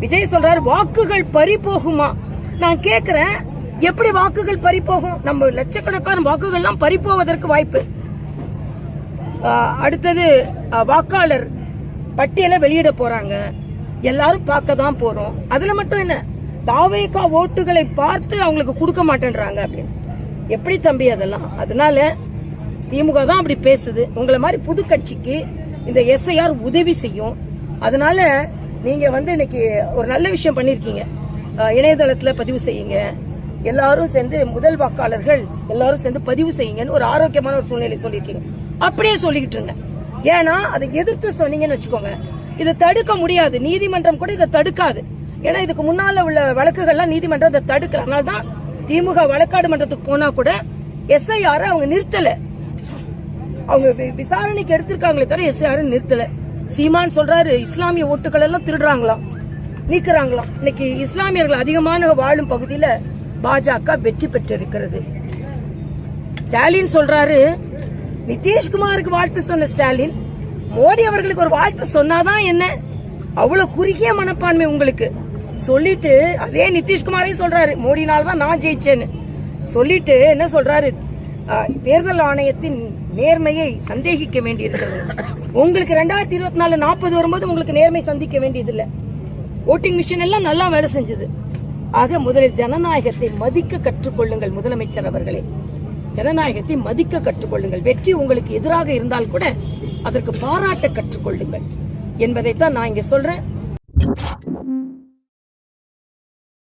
விஜய் சொல்றாரு வாக்குகள் பறி போகுமா நான் கேக்குறேன் எப்படி வாக்குகள் பறி போகும் நம்ம லட்சக்கணக்கான வாக்குகள்லாம் பறி போவதற்கு வாய்ப்பு அடுத்தது வாக்காளர் பட்டியலை வெளியிட போறாங்க. எல்லாரும் பார்க்க தான் போறோம். அதுல மட்டும் என்ன தாவேகா ஓட்டுகளை பார்த்து அவங்களுக்கு கொடுக்க மாட்டேன்றாங்க அப்படின்னு. எப்படி தம்பி அதெல்லாம்? அதனால திமுக தான் அப்படி பேசுது. உங்களை மாதிரி புது கட்சிக்கு இந்த எஸ்ஐஆர் உதவி செய்யும். அதனால நீங்கள் வந்து இன்னைக்கு ஒரு நல்ல விஷயம் பண்ணியிருக்கீங்க இணையதளத்தில் பதிவு செய்யுங்க. எல்லாரும் சேர்ந்து முதல் வாக்காளர்கள் எல்லாரும் சேர்ந்து பதிவு செய்யுங்கன்னு ஒரு ஆரோக்கியமான ஒரு சூழ்நிலை சொல்லியிருக்கீங்க அப்படியே சொல்லிக்கிட்டு இருங்க. ஏன்னா அதை எதிர்த்து சொன்னீங்கன்னு வச்சுக்கோங்க. இதை தடுக்க முடியாது. நீதிமன்றம் கூட இதை தடுக்காது. ஏன்னா இதுக்கு முன்னால உள்ள வழக்குகள்லாம் நீதிமன்றம் இதை தடுக்கல. அதனால்தான் திமுக வழக்காடு மன்றத்துக்கு போனா கூட எஸ்ஐஆர் அவங்க நிறுத்தல. அவங்க வி- விசாரணைக்கு எடுத்திருக்காங்களே தவிர எஸ்ஐஆர் நிறுத்தல. சீமான் சொல்றாரு இஸ்லாமிய ஓட்டுகள் எல்லாம் திருடுறாங்களாம் நீக்கிறாங்களாம். இன்னைக்கு இஸ்லாமியர்கள் அதிகமான வாழும் பகுதியில பாஜக வெற்றி பெற்றிருக்கிறது. ஸ்டாலின் சொல்றாரு நிதிஷ்குமாருக்கு வாழ்த்து சொன்ன ஸ்டாலின் மோடி அவர்களுக்கு ஒரு வாழ்த்து சொன்னாதான் என்ன? அவ்வளவு குறுகிய மனப்பான்மை உங்களுக்கு. சொல்லிட்டு அதே நிதிஷ்குமாரையும் சொல்றாரு மோடினால்தான் நான் ஜெயிச்சேன்னு. சொல்லிட்டு என்ன சொல்றாரு? தேர்தல் ஆணையத்தின் நேர்மையை சந்தேகிக்க வேண்டியிருக்கிறது. உங்களுக்கு ரெண்டாயிரத்தி இருபத்தி நாலு நாற்பது வரும்போது உங்களுக்கு நேர்மை சந்திக்க வேண்டியதில்லை. ஓட்டிங் மிஷின் எல்லாம் நல்லா வேலை செஞ்சது. ஆக முதலில் ஜனநாயகத்தை மதிக்க கற்றுக்கொள்ளுங்கள் முதலமைச்சர் அவர்களே. ஜனநாயகத்தை மதிக்க கற்றுக்கொள்ளுங்கள். வெற்றி உங்களுக்கு எதிராக இருந்தால் கூட அதற்கு பாராட்ட கற்றுக்கொள்ளுங்கள். என்பதைத்தான் நான் இங்க சொல்றேன்.